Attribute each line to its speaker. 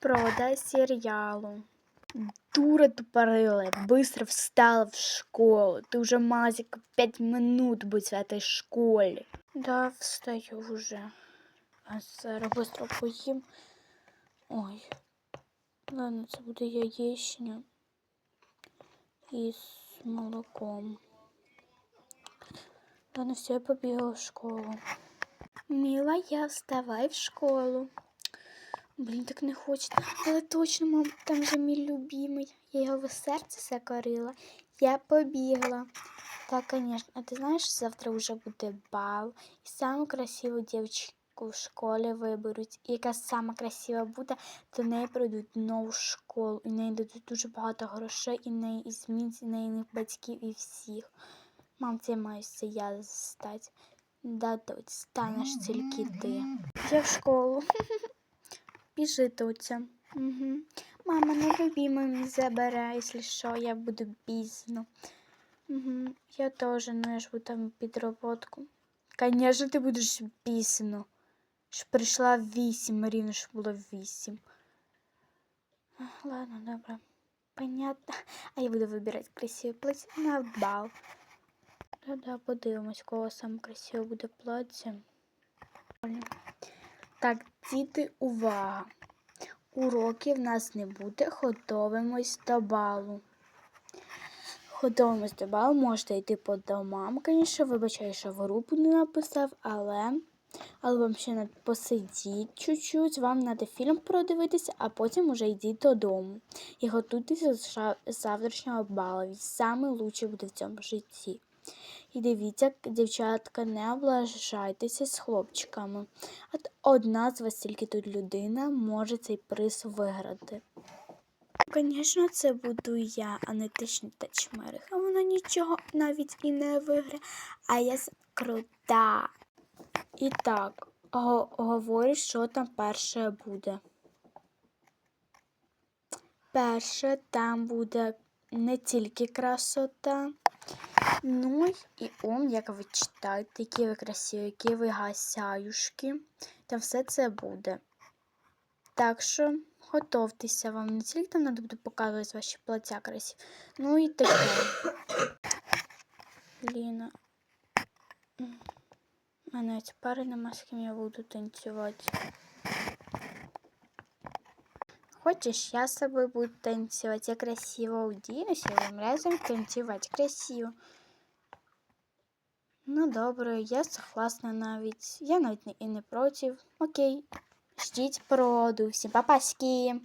Speaker 1: Провода сериалу. Дура тупорылая, быстро встала в школу. Ты уже, Мазик, пять минут будь в этой школе. Да, встаю уже. А зараз быстро поїм. Ой. Ладно, це буде яєчня із молоком. Ладно, все, я побігла в школу. Мила, я вставай в школу. Блін, так не хочеться. Але точно, мам, там же мій любимий. Я його в серце закорила. Я побігла. Так, конечно. А ти знаєш, завтра вже буде бал. І саму красиву дівчинку в школі виберуть. І яка сама красива буде, до неї прийдуть нову школу. І в неї дадуть дуже багато грошей, і в неї і змінять, і неї батьків, і всіх. Мам, це маю це я стати. Да, доць, станеш тільки ти. Я в школу. Біжи, Тоця. Угу. Мама, не любимий забере, якщо що, я буду пізно. Угу. Я теж, ну я ж буду там підроботку. Конечно, ти будеш пізно. Ж прийшла вісім, рівно ж було вісім. Ладно, добре. Понятно. А я буду вибирати красиве плаття на бал. Да-да, подивимось, кого саме красиве буде плаття. Так, діти, увага! Уроків в нас не буде, готовимось до балу. Готовимось до балу, можете йти по домам, звісно, вибачаю, що в групу не написав, але, але вам ще треба посидіть чуть-чуть, вам треба фільм продивитися, а потім уже йдіть додому. І готуйтеся до завтрашнього балу. Він самий лучший буде в цьому житті. І дивіться, дівчатка, не облажайтеся з хлопчиками. От одна з вас тільки тут людина може цей приз виграти. Звісно, це буду я, а не тичний тачмерих. А вона нічого навіть і не виграє. А я крута. І так, го- говорю, що там перше буде. Перше там буде не тільки красота, ну і ум, як ви читаєте, які ви красиві, які ви гасяюшки. Там все це буде. Так що готовтеся, вам не тільки там треба буде показувати ваші плаття красиві, ну і таке. Ліна. У мене пари нема, з ким я буду танцювати. Хочешь, я с тобой буду танцевать? Я красиво уденусь и будем разом танцевать красиво. Ну, добре, я согласна навіть. Я навіть і не проти. Окей. Ждіть породу. Всім папаськи.